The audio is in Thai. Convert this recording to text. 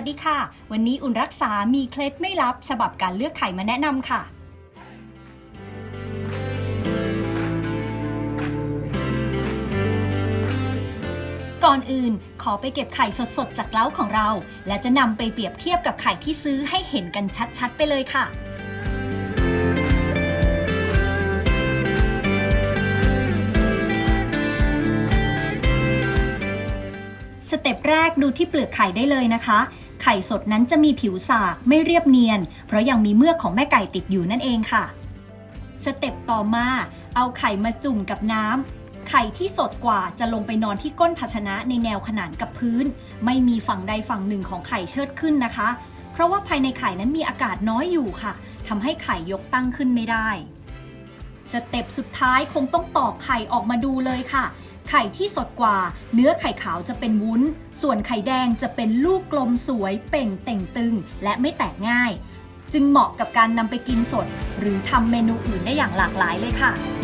วัสดีค่ะ วันนี้อุ่นรักษามีเคล็ดไม่ลับ ฉบับการเลือกไข่มาแนะนำค่ะ ก่อนอื่นขอไปเก็บไข่สดๆ จากเล้าของเรา และจะนำไปเปรียบเทียบกับไข่ที่ซื้อให้เห็นกันชัดๆ ไปเลยค่ะสเต็ปแรกดูที่เปลือกไข่ได้เลยนะคะ ไข่สดนั้นจะมีผิวสากไม่เรียบเนียน เพราะยังมีเมือกของแม่ไก่ติดอยู่นั่นเองค่ะ สเต็ปต่อมา เอาไข่มาจุ่มกับน้ำไข่ที่สดกว่าจะลงไปนอนที่ก้นภาชนะในแนวขนานกับพื้น ไม่มีฝั่งใดฝั่งหนึ่งของไข่เชิดขึ้นนะคะ เพราะว่าภายในไข่นั้นมีอากาศน้อยอยู่ค่ะทำให้ไข่ยกตั้งขึ้นไม่ได้สเต็ปสุดท้ายคงต้องตอกไข่ออกมาดูเลยค่ะ ไข่ที่สดกว่า เนื้อไข่ขาวจะเป็นวุ้น ส่วนไข่แดงจะเป็นลูกกลมสวย เป่งเต่งตึง และไม่แตกง่าย จึงเหมาะกับการนำไปกินสด หรือทำเมนูอื่นได้อย่างหลากหลายเลยค่ะ